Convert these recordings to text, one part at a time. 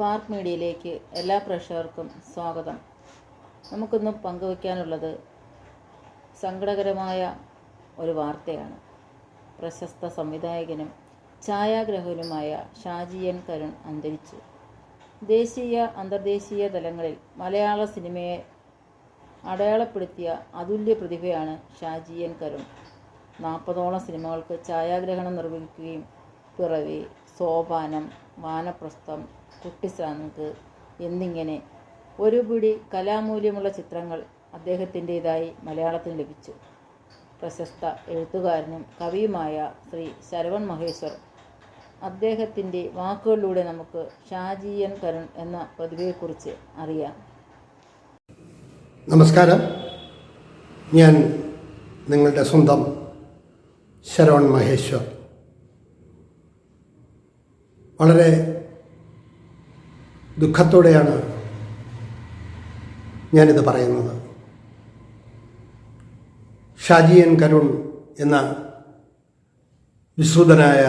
Spark മീഡിയയിലേക്ക് എല്ലാ പ്രേക്ഷകർക്കും സ്വാഗതം. നമുക്കിന്ന് പങ്കുവയ്ക്കാനുള്ളത് സങ്കടകരമായ ഒരു വാർത്തയാണ്. പ്രശസ്ത സംവിധായകനും ഛായാഗ്രഹകനുമായ ഷാജി എൻ കരുൺ അന്തരിച്ചു. ദേശീയ അന്തർദേശീയ തലങ്ങളിൽ മലയാള സിനിമയെ അടയാളപ്പെടുത്തിയ അതുല്യ പ്രതിഭയാണ് ഷാജി എൻ കരുൺ. നാൽപ്പതോളം സിനിമകൾക്ക് ഛായാഗ്രഹണം നിർവഹിക്കുകയും പിറവി സോപാനം വാനപ്രസ്ഥം കുട്ടിസാങ്ക് എന്നിങ്ങനെ ഒരു പിടി കലാമൂല്യമുള്ള ചിത്രങ്ങൾ അദ്ദേഹത്തിന്റെതായി മലയാളത്തിന് ലഭിച്ചു. പ്രശസ്ത എഴുത്തുകാരനും കവിയുമായ ശ്രീ ശരവൺ മഹേശ്വർ അദ്ദേഹത്തിന്റെ വാക്കുകളിലൂടെ നമുക്ക് ഷാജിയൻ കരുൺ എന്ന പ്രതിഭയെക്കുറിച്ച് അറിയാം. നമസ്കാരം. ഞാൻ നിങ്ങളുടെ സ്വന്തം ശരവൺ മഹേശ്വർ. വളരെ ദുഃഖത്തോടെയാണ് ഞാനിത് പറയുന്നത്. ഷാജി എൻ കരുൺ എന്ന വിശ്രുതനായ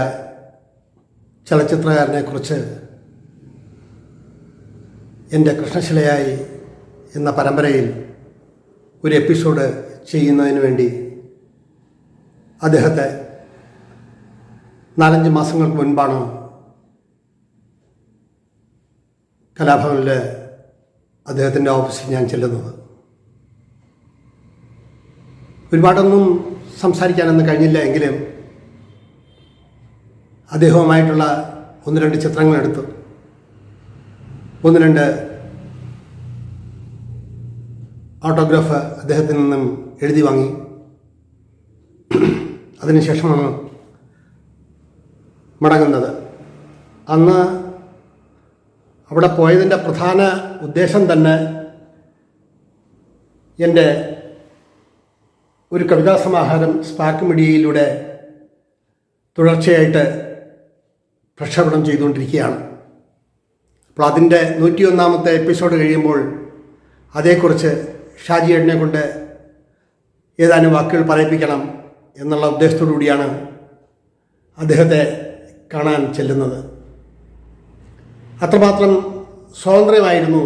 ചലച്ചിത്രകാരനെക്കുറിച്ച് എന്റെ കൃഷ്ണശിലയായി എന്ന പരമ്പരയിൽ ഒരു എപ്പിസോഡ് ചെയ്യുന്നതിന് വേണ്ടി അദ്ദേഹത്തെ നാലഞ്ച് മാസങ്ങൾക്ക് മുൻപാണ് കലാഭവനിൽ അദ്ദേഹത്തിന്റെ ഓഫീസിൽ ഞാൻ ചെല്ലുന്നത്. ഒരുപാടൊന്നും സംസാരിക്കാനൊന്നും കഴിഞ്ഞില്ല എങ്കിലും അദ്ദേഹവുമായിട്ടുള്ള ഒന്ന് രണ്ട് ചിത്രങ്ങളെടുത്തു. ഒന്ന് രണ്ട് ഓട്ടോഗ്രാഫ് അദ്ദേഹത്തിൽ നിന്നും എഴുതി വാങ്ങി. അതിനുശേഷമാണ് മടങ്ങുന്നത്. അന്ന് അവിടെ പോയതിന്റെ പ്രധാന ഉദ്ദേശം തന്നെ എന്റെ ഒരു കവിതാ സമാഹാരം സ്പാർക്ക് മീഡിയയിലൂടെ തുടർച്ചയായിട്ട് പ്രക്ഷേപണം ചെയ്തുകൊണ്ടിരിക്കുകയാണ്. അപ്പോൾ അതിന്റെ നൂറ്റിയൊന്നാമത്തെ എപ്പിസോഡ് കഴിയുമ്പോൾ അതേക്കുറിച്ച് ഷാജി ഷാജിയേട്ടനെ കൊണ്ട് ഏതാനും വാക്കുകൾ പറയിപ്പിക്കണം എന്നുള്ള ഉദ്ദേശത്തോടു കൂടിയാണ് അദ്ദേഹത്തെ കാണാൻ ചെല്ലുന്നത്. അത്രമാത്രം സ്വാതന്ത്ര്യമായിരുന്നു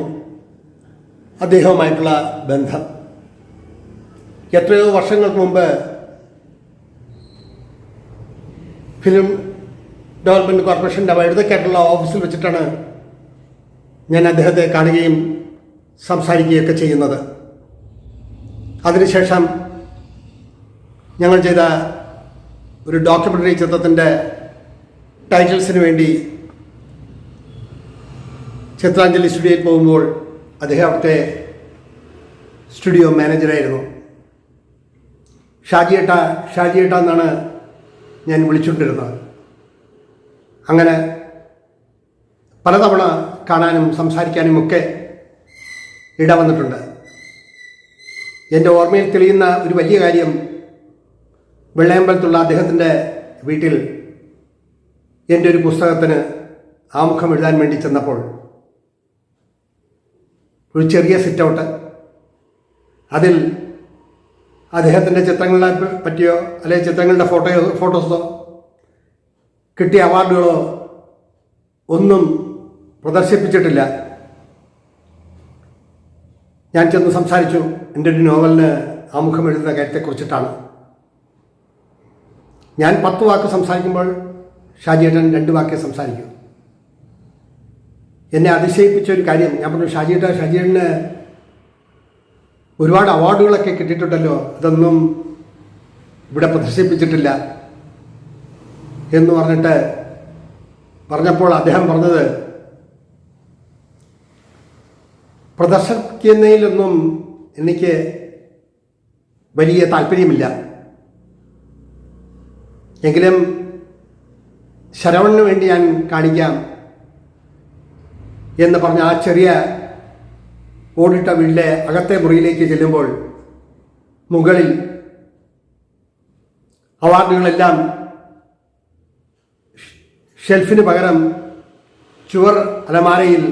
അദ്ദേഹവുമായിട്ടുള്ള ബന്ധം. എത്രയോ വർഷങ്ങൾക്ക് മുമ്പ് ഫിലിം ഡെവലപ്മെന്റ് കോർപ്പറേഷന്റെ വഴുതക്കായിട്ടുള്ള ഓഫീസിൽ വെച്ചിട്ടാണ് ഞാൻ അദ്ദേഹത്തെ കാണുകയും സംസാരിക്കുകയൊക്കെ ചെയ്യുന്നത്. അതിനുശേഷം ഞങ്ങൾ ചെയ്ത ഒരു ഡോക്യുമെന്ററി ചിത്രത്തിന്റെ ടൈറ്റിൽസിന് വേണ്ടി ചിത്രാഞ്ജലി സ്റ്റുഡിയോയിൽ പോകുമ്പോൾ അദ്ദേഹം അവിടുത്തെ സ്റ്റുഡിയോ മാനേജറായിരുന്നു. ഷാജിയേട്ട ഷാജിയേട്ട എന്നാണ് ഞാൻ വിളിച്ചുകൊണ്ടിരുന്നത്. അങ്ങനെ പലതവണ കാണാനും സംസാരിക്കാനും ഒക്കെ ഇടവന്നിട്ടുണ്ട് എന്റെ ഓർമ്മയിൽ തെളിയുന്ന ഒരു വലിയ കാര്യം വെള്ളയമ്പലത്തുള്ള അദ്ദേഹത്തിന്റെ വീട്ടിൽ എന്റെ ഒരു പുസ്തകത്തിന് ആമുഖം എഴുതാൻ വേണ്ടി ചെന്നപ്പോൾ ഒരു ചെറിയ സിറ്റ് ഔട്ട് അതിൽ അദ്ദേഹത്തിന്റെ ചിത്രങ്ങളെ പറ്റിയോ അല്ലെങ്കിൽ ചിത്രങ്ങളുടെ ഫോട്ടോ ഫോട്ടോസോ കിട്ടിയ അവാർഡുകളോ ഒന്നും പ്രദർശിപ്പിച്ചിട്ടില്ല. ഞാൻ ചെന്ന് സംസാരിച്ചു. എന്റെ ഒരു നോവലിന് ആമുഖം എഴുതുന്ന കാര്യത്തെക്കുറിച്ചിട്ടാണ്. ഞാൻ പത്ത് വാക്ക് സംസാരിക്കുമ്പോൾ ഷാജിയേട്ടൻ രണ്ട് വാക്കേ സംസാരിക്കൂ. എന്നെ അതിശയിപ്പിച്ച ഒരു കാര്യം. ഞാൻ പറഞ്ഞു ഷാജിയുടെ ഷാജിയേട്ടന് ഒരുപാട് അവാർഡുകളൊക്കെ കിട്ടിയിട്ടുണ്ടല്ലോ. അതൊന്നും ഇവിടെ പ്രദർശിപ്പിച്ചിട്ടില്ല എന്ന് പറഞ്ഞിട്ട് പറഞ്ഞപ്പോൾ അദ്ദേഹം പറഞ്ഞത് പ്രദർശിക്കുന്നതിലൊന്നും എനിക്ക് വലിയ താല്പര്യമില്ല. എങ്കിലും ശരവണിന് വേണ്ടി ഞാൻ കാണിക്കാം. എന്ന് പറഞ്ഞ ആ ചെറിയ ഓടിട്ട വീട്ടിലെ അകത്തെ മുറിയിലേക്ക് ചെല്ലുമ്പോൾ മുകളിൽ അവാർഡുകളെല്ലാം ഷെൽഫിന് പകരം ചുവർ അലമാരയിൽ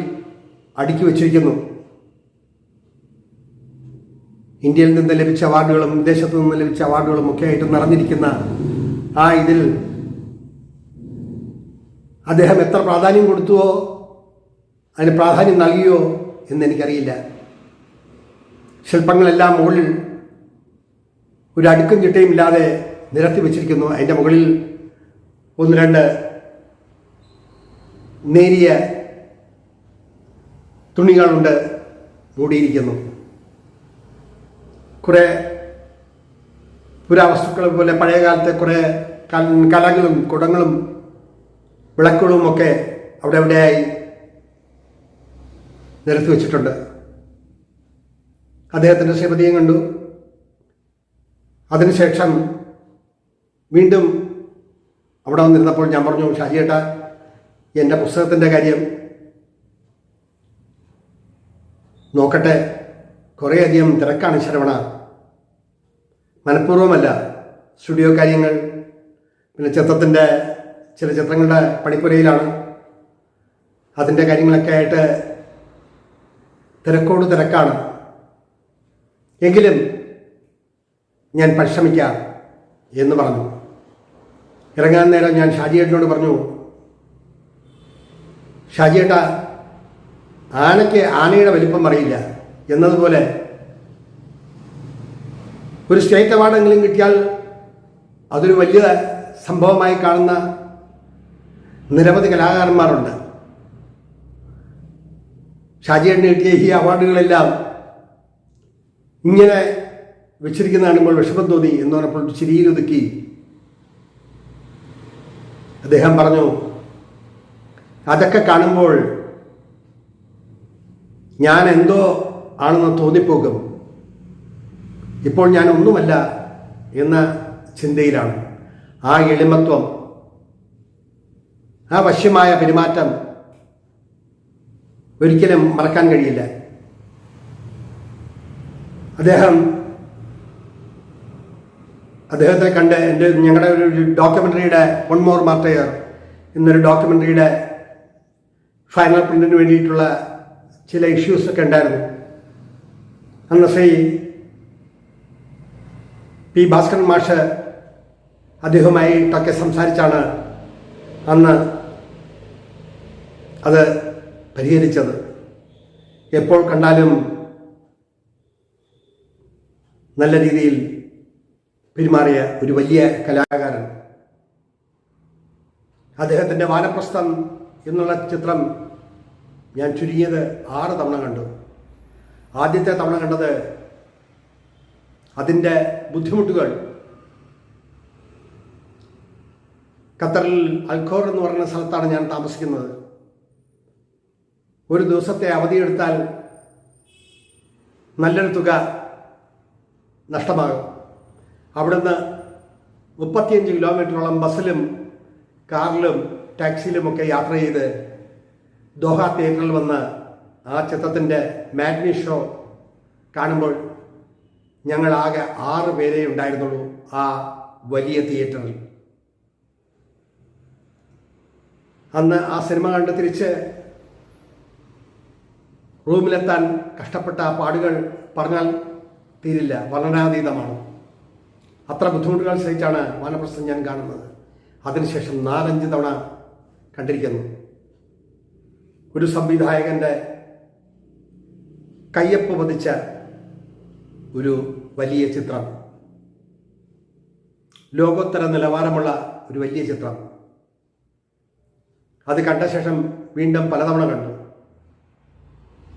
അടുക്കി വച്ചിരിക്കുന്നു. ഇന്ത്യയിൽ നിന്ന് ലഭിച്ച അവാർഡുകളും വിദേശത്തു നിന്ന് ലഭിച്ച അവാർഡുകളും ഒക്കെ ആയിട്ട് നിറഞ്ഞിരിക്കുന്ന ആ ഇതിൽ അദ്ദേഹം എത്ര പ്രാധാന്യം കൊടുത്തുവോ അതിന് പ്രാധാന്യം നൽകിയോ എന്ന് എനിക്കറിയില്ല. ശില്പങ്ങളെല്ലാം മുകളിൽ ഒരു അടുക്കും ചിട്ടയും ഇല്ലാതെ നിരത്തി വെച്ചിരിക്കുന്നു. അതിന്റെ മുകളിൽ ഒന്ന് രണ്ട് നേരിയ തുണികളുണ്ട് മൂടിയിരിക്കുന്നു. കുറേ പുരാവസ്തുക്കൾ പോലെ പഴയ കാലത്തെ കുറേ കലകളും കുടങ്ങളും വിളക്കുകളും ഒക്കെ അവിടെ എവിടെയായി? നിരത്തി വെച്ചിട്ടുണ്ട്. അദ്ദേഹത്തിന്റെ ശ്രീമതിയും കണ്ടു. അതിനുശേഷം വീണ്ടും അവിടെ വന്നിരുന്നപ്പോൾ ഞാൻ പറഞ്ഞു ഷാജിയേട്ട എന്റെ പുസ്തകത്തിന്റെ കാര്യം നോക്കട്ടെ. കുറേയധികം തിരക്കാണ് ശ്രവണ. മനഃപൂർവമല്ല സ്റ്റുഡിയോ കാര്യങ്ങൾ പിന്നെ ചിത്രത്തിന്റെ ചില ചിത്രങ്ങളുടെ പണിപ്പുരയിലാണ്. അതിന്റെ കാര്യങ്ങളൊക്കെ ആയിട്ട് തിരക്കോട് തിരക്കാണ്. എങ്കിലും ഞാൻ പരിശ്രമിക്കാം എന്ന് പറഞ്ഞു. ഇറങ്ങാൻ നേരം ഞാൻ ഷാജിയേട്ടനോട് പറഞ്ഞു ഷാജിയേട്ട ആനയ്ക്ക് ആനയുടെ വലിപ്പം അറിയില്ല. എന്നതുപോലെ ഒരു സ്റ്റേറ്റ് അവാർഡെങ്കിലും കിട്ടിയാൽ അതൊരു വലിയ സംഭവമായി കാണുന്ന നിരവധി കലാകാരന്മാരുണ്ട്. ഷാജിയേട്ടന് കിട്ടിയ ഈ അവാർഡുകളെല്ലാം ഇങ്ങനെ വെച്ചിരിക്കുന്ന കാണുമ്പോൾ വിഷമം തോന്നി എന്ന് പറഞ്ഞപ്പോൾ ചിരിയിലൊതുക്കി അദ്ദേഹം പറഞ്ഞു അതൊക്കെ കാണുമ്പോൾ ഞാൻ എന്തോ ആണെന്ന് തോന്നിപ്പോകും. ഇപ്പോൾ ഞാൻ ഒന്നുമല്ല എന്ന ചിന്തയിലാണ്. ആ എളിമത്വം ആ വശ്യമായ പെരുമാറ്റം ഒരിക്കലും മറക്കാൻ കഴിയില്ല. അദ്ദേഹം അദ്ദേഹത്തെ കണ്ട് എന്റെ ഞങ്ങളുടെ ഒരു ഡോക്യുമെന്ററിയുടെ വൺ മോർ മാർട്ടയർ എന്നൊരു ഡോക്യുമെന്ററിയുടെ ഫൈനൽ പ്രിന്റിന് വേണ്ടിയിട്ടുള്ള ചില ഇഷ്യൂസൊക്കെ ഉണ്ടായിരുന്നു. അന്ന് ശ്രീ പി ഭാസ്കരൻ മാഷ് അദ്ദേഹവുമായിട്ടൊക്കെ സംസാരിച്ചാണ് അന്ന് അത് പരിഹരിച്ചത്. എപ്പോൾ കണ്ടാലും നല്ല രീതിയിൽ പെരുമാറിയ ഒരു വലിയ കലാകാരൻ. അദ്ദേഹത്തിന്റെ വാനപ്രസ്ഥം എന്നുള്ള ചിത്രം ഞാൻ ചുരുങ്ങിയത് ആറ് തവണ കണ്ടു. ആദ്യത്തെ തവണ കണ്ടത് അതിന്റെ ബുദ്ധിമുട്ടുകൾ. ഖത്തറിൽ അൽഖോർ എന്ന് പറയുന്ന സ്ഥലത്താണ് ഞാൻ താമസിക്കുന്നത്. ഒരു ദിവസത്തെ അവധിയെടുത്താൽ നല്ലൊരു തുക നഷ്ടമാകും. അവിടുന്ന് മുപ്പത്തിയഞ്ച് കിലോമീറ്ററോളം ബസ്സിലും കാറിലും ടാക്സിയിലുമൊക്കെ യാത്ര ചെയ്ത് ദോഹ തിയേറ്ററിൽ വന്ന് ആ ചിത്രത്തിന്റെ മാഗ്നി ഷോ കാണുമ്പോൾ ഞങ്ങളാകെ ആറ് പേരേ ഉണ്ടായിരുന്നുള്ളൂ ആ വലിയ തിയേറ്ററിൽ. അന്ന് ആ സിനിമ കണ്ട് തിരിച്ച് റൂമിലെത്താൻ കഷ്ടപ്പെട്ട പാടുകൾ പറഞ്ഞാൽ തീരില്ല വർണനാതീതമാണ്. അത്ര ബുദ്ധിമുട്ടുകൾ സഹിച്ചാണ് വാനപ്രസ്ഥം ഞാൻ കാണുന്നത്. അതിനുശേഷം നാലഞ്ച് തവണ കണ്ടിരിക്കുന്നു. ഒരു സംവിധായകന്റെ കയ്യപ്പ് പതിച്ച ഒരു വലിയ ചിത്രം. ലോകോത്തര നിലവാരമുള്ള ഒരു വലിയ ചിത്രം. അത് കണ്ട ശേഷം വീണ്ടും പലതവണ കണ്ടു.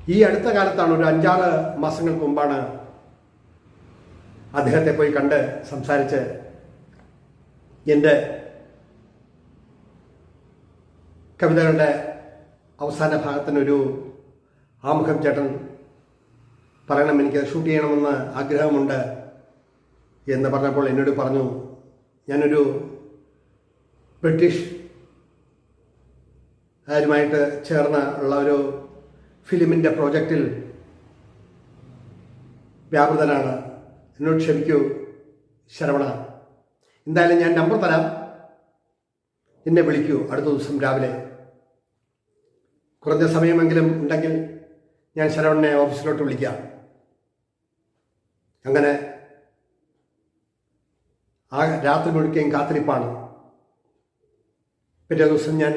ഈ അടുത്ത കാലത്താണ് ഒരു അഞ്ചാറ് മാസങ്ങൾക്ക് മുമ്പാണ് അദ്ദേഹത്തെ പോയി കണ്ട് സംസാരിച്ച് എന്റെ കവിതകളുടെ അവസാന ഭാഗത്തിനൊരു ആമുഖം ചേട്ടൻ പറയണം എനിക്ക് ഷൂട്ട് ചെയ്യണമെന്ന് ആഗ്രഹമുണ്ട് എന്ന് പറഞ്ഞപ്പോൾ എന്നോട് പറഞ്ഞു ഞാനൊരു ബ്രിട്ടീഷ് ആരുമായിട്ട് ചേർന്ന് ഉള്ള ഒരു ഫിലിമിന്റെ പ്രോജക്റ്റിൽ വ്യാപൃതനാണ്. എന്നോട് ക്ഷമിക്കൂ ശരവണ. എന്തായാലും ഞാൻ നമ്പർ തരാം. എന്നെ വിളിക്കൂ അടുത്ത ദിവസം രാവിലെ. കുറഞ്ഞ സമയമെങ്കിലും ഉണ്ടെങ്കിൽ ഞാൻ ശരവണനെ ഓഫീസിലോട്ട് വിളിക്കാം. അങ്ങനെ ആ രാത്രി മുഴുക്കുകയും കാത്തിരിപ്പാണ്. പിറ്റേ ദിവസം ഞാൻ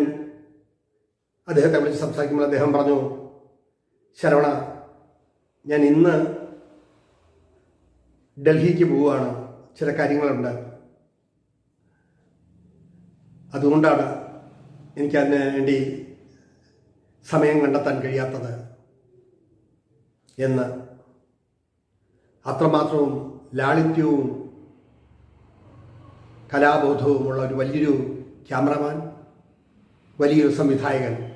അദ്ദേഹത്തെ വിളിച്ച് സംസാരിക്കുമ്പോൾ അദ്ദേഹം പറഞ്ഞു ശരവണ ഞാൻ ഇന്ന് ഡൽഹിക്ക് പോവുകയാണ്. ചില കാര്യങ്ങളുണ്ട്. അതുകൊണ്ടാണ് എനിക്കതിന് വേണ്ടി സമയം കണ്ടെത്താൻ കഴിയാത്തത് എന്ന്. അത്രമാത്രവും ലാളിത്യവും കലാബോധവുമുള്ള ഒരു വലിയൊരു ക്യാമറമാൻ വലിയൊരു സംവിധായകൻ.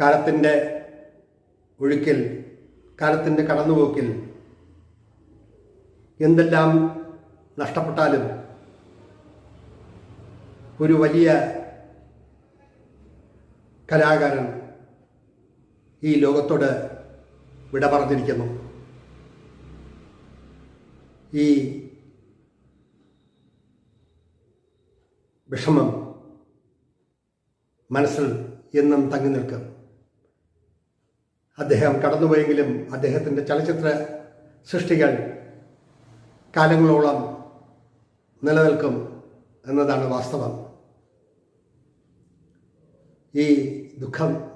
കാലത്തിന്റെ ഒഴുക്കിൽ കാലത്തിന്റെ കടന്നുപോക്കിൽ എന്തെല്ലാം നഷ്ടപ്പെട്ടാലും ഒരു വലിയ കലാകാരൻ ഈ ലോകത്തോട് വിട പറഞ്ഞിരിക്കുന്നു. ഈ വിഷമം മനസ്സിൽ എന്നും തങ്ങി നിൽക്കും. അദ്ദേഹം കടന്നുപോയെങ്കിലും അദ്ദേഹത്തിന്റെ ചലച്ചിത്ര സൃഷ്ടികൾ കാലങ്ങളോളം നിലനിൽക്കും എന്നതാണ് വാസ്തവം. ഈ ദുഃഖം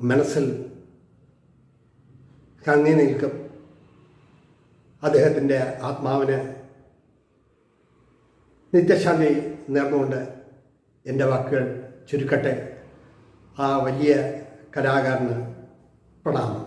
മനസ്സിൽ തങ്ങി നിൽക്കും. അദ്ദേഹത്തിന്റെ ആത്മാവിന് നിത്യശാന്തി നേർന്നുകൊണ്ട് എന്റെ വാക്കുകൾ ചുരുക്കട്ടെ. ആ വലിയ കലാകാരന് പ്രണാമം